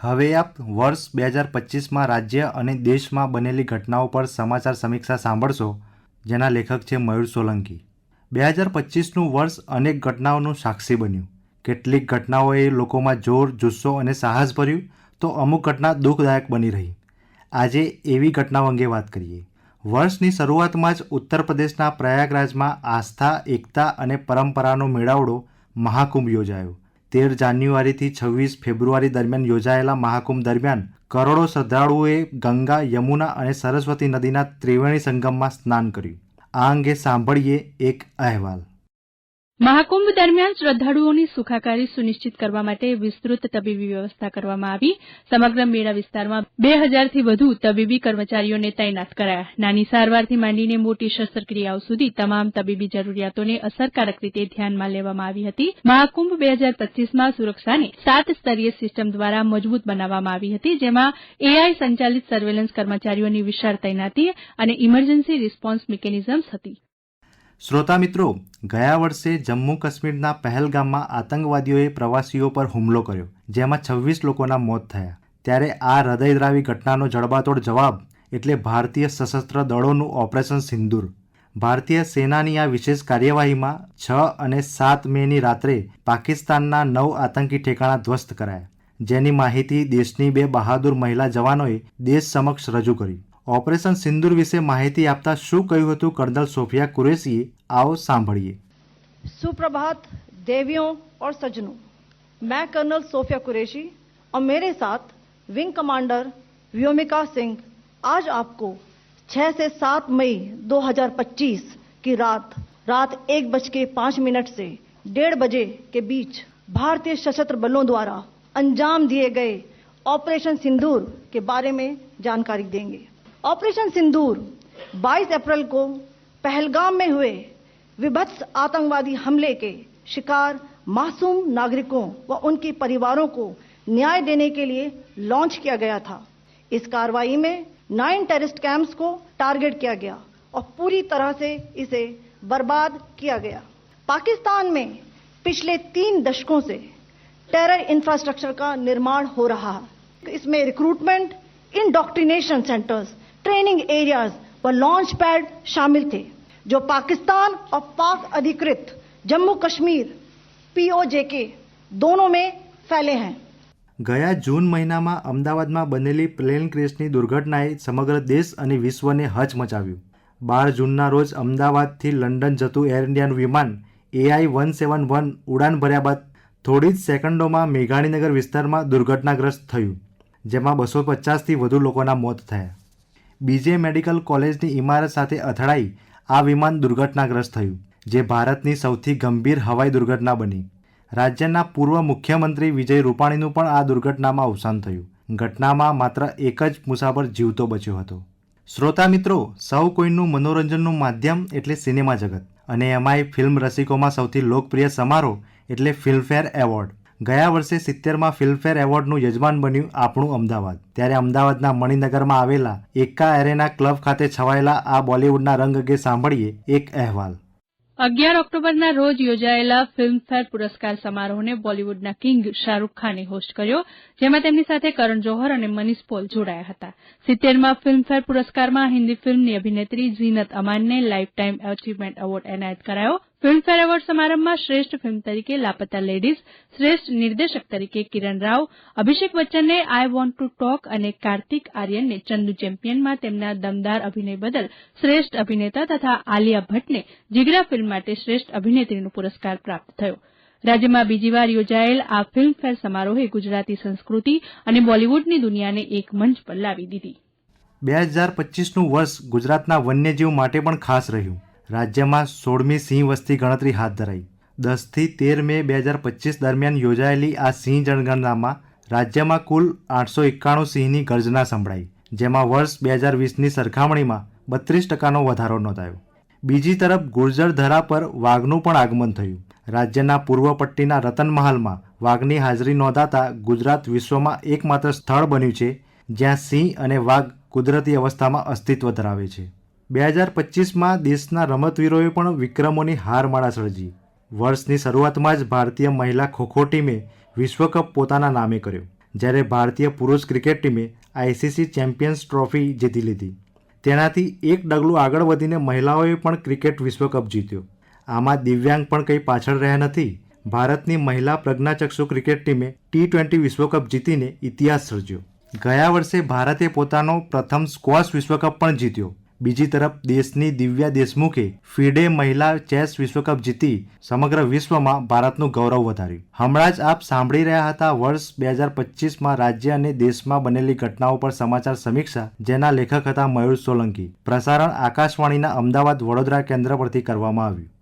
હવે આપ વર્ષ બે હજાર પચીસમાં રાજ્ય અને દેશમાં બનેલી ઘટનાઓ પર સમાચાર સમીક્ષા સાંભળશો, જેના લેખક છે મયુર સોલંકી. બે હજાર પચીસનું વર્ષ અનેક ઘટનાઓનું સાક્ષી બન્યું. કેટલીક ઘટનાઓએ લોકોમાં જોર, જુસ્સો અને સાહસ ભર્યું તો અમુક ઘટના દુઃખદાયક બની રહી. આજે એવી ઘટનાઓ અંગે વાત કરીએ. વર્ષની શરૂઆતમાં જ ઉત્તર પ્રદેશના પ્રયાગરાજમાં આસ્થા, એકતા અને પરંપરાનો મેળાવડો મહાકુંભ યોજાયો. તેર જાન્યુઆરીથી છવ્વીસ ફેબ્રુઆરી દરમિયાન યોજાયેલા મહાકુંભ દરમિયાન કરોડો શ્રદ્ધાળુઓએ ગંગા, યમુના અને સરસ્વતી નદીના ત્રિવેણી સંગમમાં સ્નાન કર્યું. આ અંગે સાંભળીએ એક અહેવાલ. મહાકુંભ દરમિયાન શ્રદ્ધાળુઓની સુખાકારી સુનિશ્ચિત કરવા માટે વિસ્તૃત તબીબી વ્યવસ્થા કરવામાં આવી. સમગ્ર મેળા વિસ્તારમાં બે હજારથી વધુ તબીબી કર્મચારીઓને તૈનાત કરાયા. નાની સારવારથી માંડીને મોટી શસ્ત્રક્રિયાઓ સુધી તમામ તબીબી જરૂરિયાતોને અસરકારક રીતે ધ્યાનમાં લેવામાં આવી હતી. મહાકુંભ બે હજાર પચીસમાં સુરક્ષાને સાત સ્તરીય સિસ્ટમ દ્વારા મજબૂત બનાવવામાં આવી હતી, જેમાં એઆઈ સંચાલિત સર્વેલન્સ કર્મચારીઓની વિશાળ તૈનાતી અને ઇમરજન્સી રિસ્પોન્સ મિકેનિઝમ્સ હતી. શ્રોતા મિત્રો, ગયા વર્ષે જમ્મુ કાશ્મીરના પહેલગામમાં આતંકવાદીઓએ પ્રવાસીઓ પર હુમલો કર્યો, જેમાં છવ્વીસ લોકોના મોત થયા. ત્યારે આ હૃદયદ્રાવી ઘટનાનો જડબાતોડ જવાબ એટલે ભારતીય સશસ્ત્ર દળોનું ઓપરેશન સિંદૂર. ભારતીય સેનાની આ વિશેષ કાર્યવાહીમાં છ અને સાત મેની રાત્રે પાકિસ્તાનના નવ આતંકી ઠેકાણા ધ્વસ્ત કરાયા, જેની માહિતી દેશની બે બહાદુર મહિલા જવાનોએ દેશ સમક્ષ રજૂ કરી. ઓપરેશન સિંદૂર વિશે માહિતી આપતા શું કહ્યું હતું કર્નલ સોફિયા કુરેશીએ આવો સાંભળીએ सुप्रभात देवियों और सज्जनों मैं कर्नल सोफिया कुरैशी और मेरे साथ विंग कमांडर व्योमिका सिंह आज आपको 6 से 7 मई 2025 की रात रात एक बज के पाँच मिनट से डेढ़ बजे के बीच भारतीय सशस्त्र बलों द्वारा अंजाम दिए गए ऑपरेशन सिंदूर के बारे में जानकारी देंगे ऑपरेशन सिंदूर 22 अप्रैल को पहलगाम में हुए विभत्स आतंकवादी हमले के शिकार मासूम नागरिकों व उनके परिवारों को न्याय देने के लिए लॉन्च किया गया था। इस कार्रवाई में नाइन टेररिस्ट कैंप्स को टारगेट किया गया और पूरी तरह से इसे बर्बाद किया गया। पाकिस्तान में पिछले तीन दशकों से टेरर इंफ्रास्ट्रक्चर का निर्माण हो रहा है। इसमें recruitment indoctrination centres training areas व लॉन्च पैड शामिल थे जो पाकिस्तान और पाक अधिकृत जम्मू कश्मीर पीओजेके दोनों में फैले हैं ગયા જૂન મહિનામાં અમદાવાદમાં બનેલી પ્લેન ક્રેશની દુર્ઘટનાએ સમગ્ર દેશ અને વિશ્વને હચમચાવ્યું બાર જૂનના રોજ અમદાવાદથી લંડન જતું એર ઇન્ડિયાનું વિમાન એઆઈ વન સેવન વન ઉડાન ભર્યા બાદ થોડી જ સેકન્ડોમાં મેઘાણીનગર વિસ્તારમાં દુર્ઘટનાગ્રસ્ત થયું જેમાં બસો પચાસથી વધુ લોકોના મોત થયા બીજે મેડિકલ કોલેજની ઇમારત સાથે અથડાઈ આ વિમાન દુર્ઘટનાગ્રસ્ત થયું, જે ભારતની સૌથી ગંભીર હવાઈ દુર્ઘટના બની. રાજ્યના પૂર્વ મુખ્યમંત્રી વિજય રૂપાણીનું પણ આ દુર્ઘટનામાં અવસાન થયું. ઘટનામાં માત્ર એક જ મુસાફર જીવતો બચ્યો હતો. શ્રોતા મિત્રો, સૌ કોઈનું મનોરંજનનું માધ્યમ એટલે સિનેમા જગત. અને એમાંય ફિલ્મ રસિકોમાં સૌથી લોકપ્રિય સમારોહ એટલે ફિલ્મફેર એવોર્ડ. ગયા વર્ષે સિત્તેરમાં ફિલ્મફેર એવોર્ડનું યજમાન બન્યું આપણું અમદાવાદ. ત્યારે અમદાવાદના મણિનગરમાં આવેલા એકા એરેના ક્લબ ખાતે છવાયેલા આ બોલિવૂડના રંગ અંગે સાંભળીએ એક અહેવાલ. અગિયાર ઓક્ટોબરના રોજ યોજાયેલા ફિલ્મફેર પુરસ્કાર સમારોહને બોલીવુડના કિંગ શાહરૂખ ખાને હોસ્ટ કર્યો, જેમાં તેમની સાથે કરણ જોહર અને મનીષ પોલ જોડાયા હતા. સિત્તેરમાં ફિલ્મફેર પુરસ્કારમાં હિન્દી ફિલ્મની અભિનેત્રી ઝીનત અમાનને લાઇફ ટાઇમ અચીવમેન્ટ એવોર્ડ એનાયત કરાયો. ફિલ્મફેર એવોર્ડ સમારંભમાં શ્રેષ્ઠ ફિલ્મ તરીકે લાપતા લેડીઝ, શ્રેષ્ઠ નિર્દેશક તરીકે કિરણ રાવ, અભિષેક બચ્ચનને આઈ વોન્ટ ટુ ટોક અને કાર્તિક આર્યનને ચંદુ ચેમ્પિયનમાં તેમના દમદાર અભિનય બદલ શ્રેષ્ઠ અભિનેતા તથા આલિયા ભટ્ટને જીગરા ફિલ્મ માટે શ્રેષ્ઠ અભિનેત્રીનો પુરસ્કાર પ્રાપ્ત થયો. રાજ્યમાં બીજી વાર યોજાયેલ આ ફિલ્મફેર સમારોહે ગુજરાતી સંસ્કૃતિ અને બોલીવુડની દુનિયાને એક મંચ પર લાવી દીધી. બે હજાર પચીસનું વર્ષ ગુજરાતના વન્યજીવ માટે પણ ખાસ રહ્યું. રાજ્યમાં સોળમી સિંહ વસ્તી ગણતરી હાથ ધરાઈ. દસથી તેર મે બે હજાર પચીસ દરમિયાન યોજાયેલી આ સિંહ જનગણનામાં રાજ્યમાં કુલ આઠસો એકાણું સિંહની ગર્જના સંભળાઈ, જેમાં વર્ષ બે હજાર વીસની સરખામણીમાં બત્રીસ ટકાનો વધારો નોંધાયો. બીજી તરફ ગુર્જર ધરા પર વાઘનું પણ આગમન થયું. રાજ્યના પૂર્વ પટ્ટીના રતનમહાલમાં વાઘની હાજરી નોંધાતા ગુજરાત વિશ્વમાં એકમાત્ર સ્થળ બન્યું છે, જ્યાં સિંહ અને વાઘ કુદરતી અવસ્થામાં અસ્તિત્વ ધરાવે છે. બે હજાર પચીસમાં દેશના રમતવીરોએ પણ વિક્રમોની હારમાળા સર્જી વર્ષની શરૂઆતમાં જ ભારતીય મહિલા ખોખો ટીમે વિશ્વકપ પોતાના નામે કર્યો, જ્યારે ભારતીય પુરુષ ક્રિકેટ ટીમે આઈસીસી ચેમ્પિયન્સ ટ્રોફી જીતી લીધી. તેનાથી એક ડગલું આગળ વધીને મહિલાઓએ પણ ક્રિકેટ વિશ્વકપ જીત્યો. આમાં દિવ્યાંગ પણ કંઈ પાછળ રહ્યા નથી. ભારતની મહિલા પ્રજ્ઞાચક્ષુ ક્રિકેટ ટીમે ટી ટ્વેન્ટી વિશ્વકપ જીતીને ઇતિહાસ સર્જ્યો ગયા વર્ષે ભારતે પોતાનો પ્રથમ સ્ક્વોશ વિશ્વકપ પણ જીત્યો. બીજી તરફ દેશની દિવ્યા દેશમુખે ફિડે મહિલા ચેસ વિશ્વકપ જીતી સમગ્ર વિશ્વમાં ભારતનું ગૌરવ વધાર્યું. હમણાં જ આપ સાંભળી રહ્યા હતા વર્ષ બે હજાર પચીસમાં રાજ્ય અને દેશમાં બનેલી ઘટનાઓ પર સમાચાર સમીક્ષા, જેના લેખક હતા મયુર સોલંકી. પ્રસારણ આકાશવાણીના અમદાવાદ વડોદરા કેન્દ્ર પરથી કરવામાં આવ્યું.